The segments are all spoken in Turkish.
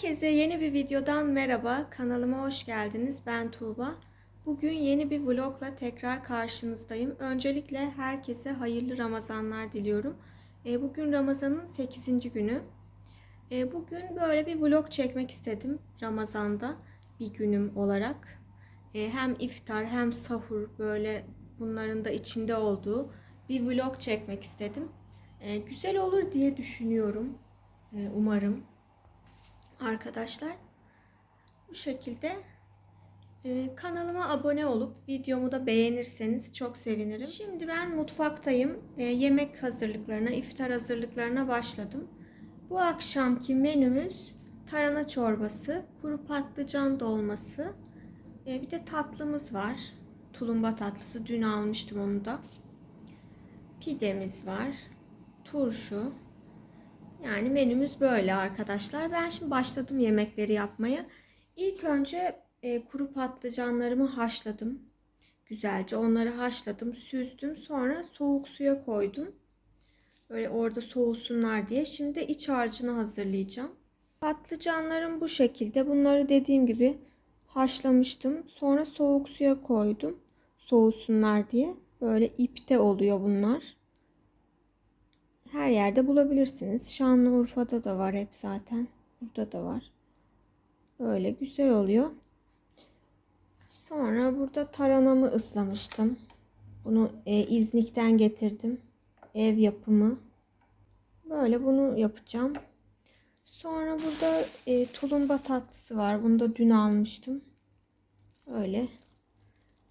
Herkese yeni bir videodan merhaba. Kanalıma hoş geldiniz. Ben Tuğba. Bugün yeni bir vlogla tekrar karşınızdayım. Öncelikle herkese hayırlı Ramazanlar diliyorum. E, Bugün Ramazan'ın 8. günü. E, Bugün böyle bir vlog çekmek istedim Ramazan'da bir günüm olarak. E, Hem iftar hem sahur böyle bunların da içinde olduğu bir vlog çekmek istedim. Güzel olur diye düşünüyorum. Umarım arkadaşlar. Bu şekilde e, kanalıma abone olup videomu da beğenirseniz çok sevinirim. Şimdi ben mutfaktayım. E, yemek hazırlıklarına, iftar hazırlıklarına başladım. Bu akşamki menümüz tarhana çorbası, kuru patlıcan dolması, e, bir de tatlımız var. Tulumba tatlısı. Dün almıştım onu da. Pidemiz var. Turşu, yani menümüz böyle arkadaşlar. Ben şimdi başladım yemekleri yapmaya. İlk önce e, kuru patlıcanlarımı haşladım. Güzelce onları haşladım, süzdüm. Sonra soğuk suya koydum. Böyle orada soğusunlar diye. Şimdi iç harcını hazırlayacağım. Patlıcanlarım bu şekilde. Bunları dediğim gibi haşlamıştım. Sonra soğuk suya koydum. Soğusunlar diye. Böyle ipte oluyor bunlar her yerde bulabilirsiniz. Şanlıurfa'da da var hep zaten. Burada da var. Böyle güzel oluyor. Sonra burada taranamı ıslamıştım. Bunu e, İznik'ten getirdim. Ev yapımı. Böyle bunu yapacağım. Sonra burada e, tulumba tatlısı var. Bunu da dün almıştım. Öyle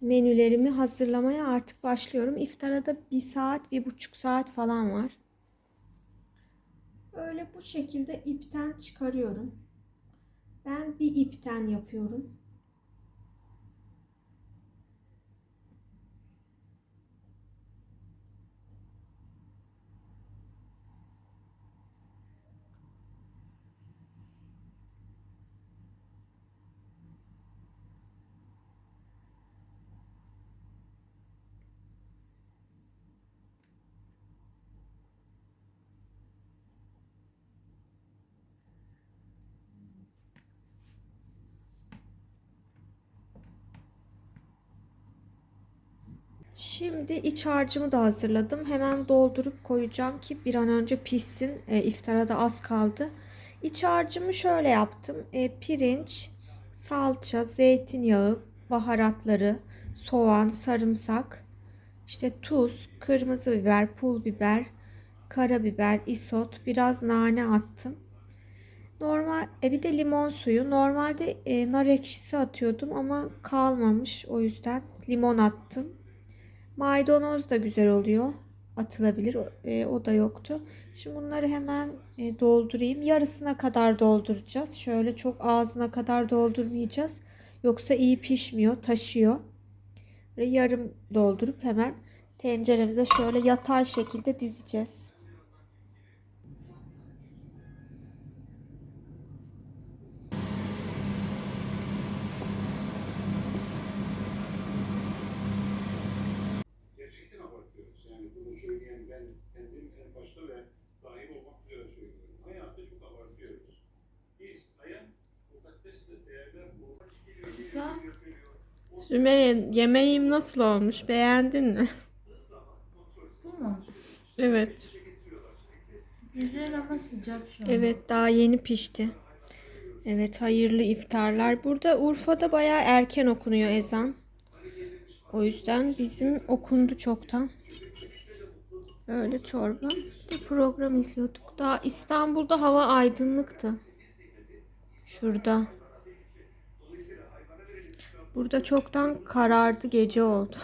menülerimi hazırlamaya artık başlıyorum. İftara da bir saat, bir buçuk saat falan var. Böyle bu şekilde ipten çıkarıyorum. Ben bir ipten yapıyorum. Şimdi iç harcımı da hazırladım. Hemen doldurup koyacağım ki bir an önce pişsin. E, iftara da az kaldı. İç harcımı şöyle yaptım. E, pirinç, salça, zeytinyağı, baharatları, soğan, sarımsak, işte tuz, kırmızı biber, pul biber, karabiber, isot, biraz nane attım. Normal e bir de limon suyu. Normalde e, nar ekşisi atıyordum ama kalmamış. O yüzden limon attım. Maydanoz da güzel oluyor. Atılabilir. E, o da yoktu. Şimdi bunları hemen e, doldurayım. Yarısına kadar dolduracağız. Şöyle çok ağzına kadar doldurmayacağız. Yoksa iyi pişmiyor, taşıyor. Ve yarım doldurup hemen tenceremize şöyle yatay şekilde dizeceğiz. Söyleyen ben kendim en başta ve dahil olmak üzere söylüyorum. Hayatı çok abartıyoruz. Biz hayat mukaddestir, değerler burada geliyor, geliyor, geliyor, geliyor. O Sümeyye yemeğim nasıl olmuş? Beğendin mi? Bu mu? Evet. Güzel ama sıcak şu an. Evet daha yeni pişti. Evet hayırlı iftarlar. Burada Urfa'da bayağı erken okunuyor ezan. O yüzden bizim okundu çoktan. Böyle çorba. Bir program izliyorduk. Daha İstanbul'da hava aydınlıktı. Şurada. Burada çoktan karardı gece oldu.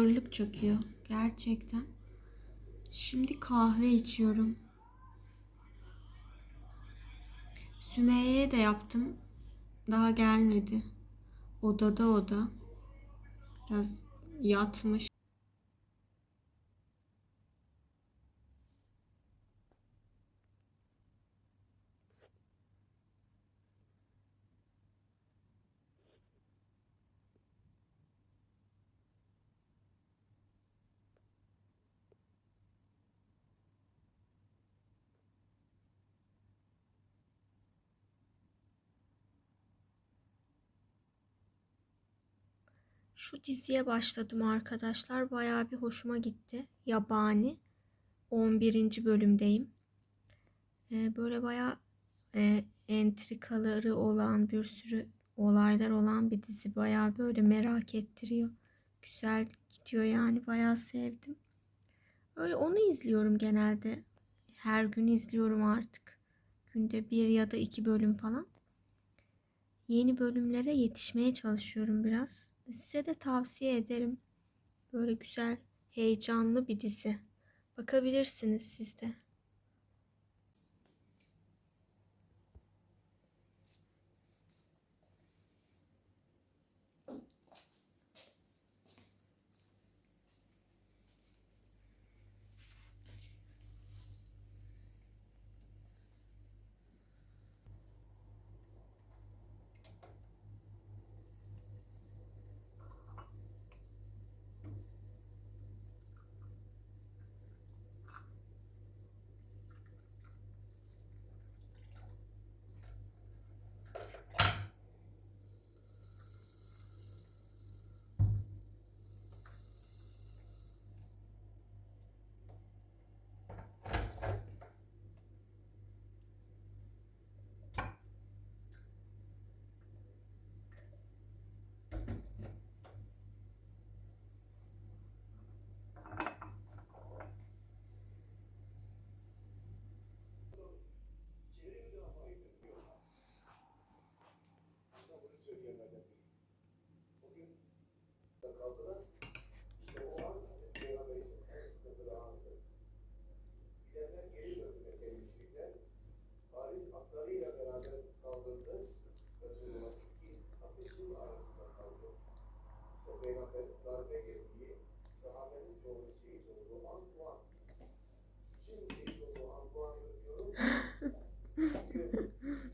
Ağırlık çöküyor gerçekten. Şimdi kahve içiyorum. Sümeyye'ye de yaptım. Daha gelmedi. Odada o da. Biraz yatmış. Şu diziye başladım arkadaşlar. Bayağı bir hoşuma gitti. Yabani. 11. bölümdeyim. Ee, böyle bayağı e, entrikaları olan bir sürü olaylar olan bir dizi. Bayağı böyle merak ettiriyor. Güzel gidiyor yani. Bayağı sevdim. Öyle onu izliyorum genelde. Her gün izliyorum artık. Günde bir ya da iki bölüm falan. Yeni bölümlere yetişmeye çalışıyorum biraz. Size de tavsiye ederim. Böyle güzel, heyecanlı bir dizi. Bakabilirsiniz siz de.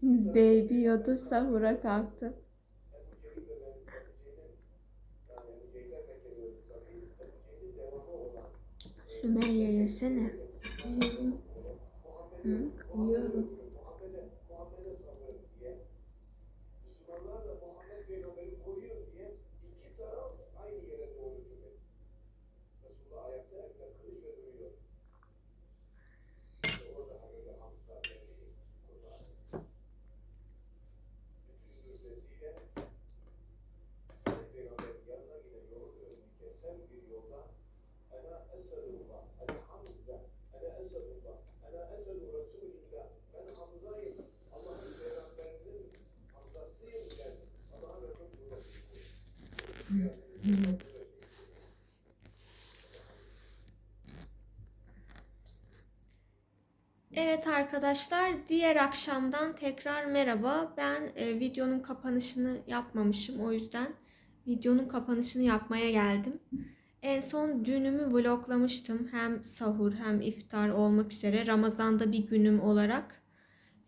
Baby Yoda sahura kalktı. Sümeyye arkadaşlar, diğer akşamdan tekrar merhaba. Ben e, videonun kapanışını yapmamışım. O yüzden videonun kapanışını yapmaya geldim. En son dünümü vloglamıştım. Hem sahur hem iftar olmak üzere Ramazan'da bir günüm olarak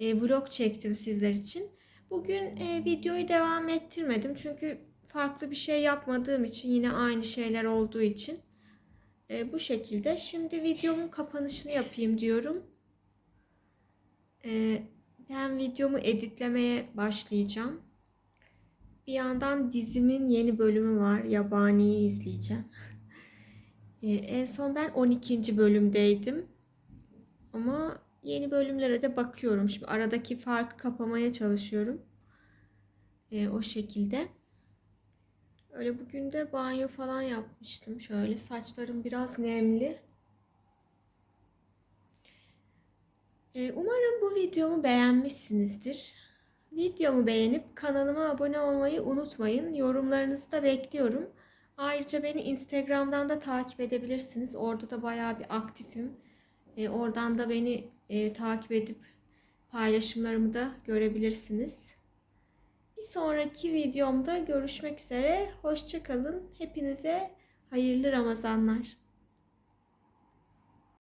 e, vlog çektim sizler için. Bugün e, videoyu devam ettirmedim. Çünkü farklı bir şey yapmadığım için yine aynı şeyler olduğu için e, bu şekilde. Şimdi videomun kapanışını yapayım diyorum. Ee, ben videomu editlemeye başlayacağım. Bir yandan dizimin yeni bölümü var. Yabani'yi izleyeceğim. Ee, en son ben 12. bölümdeydim. Ama yeni bölümlere de bakıyorum. Şimdi aradaki farkı kapamaya çalışıyorum. Ee, o şekilde. Öyle bugün de banyo falan yapmıştım. Şöyle saçlarım biraz nemli. Ee, Umarım bu videomu beğenmişsinizdir. Videomu beğenip kanalıma abone olmayı unutmayın. Yorumlarınızı da bekliyorum. Ayrıca beni Instagram'dan da takip edebilirsiniz. Orada da bayağı bir aktifim. E, oradan da beni e, takip edip paylaşımlarımı da görebilirsiniz. Bir sonraki videomda görüşmek üzere. Hoşçakalın. Hepinize hayırlı Ramazanlar.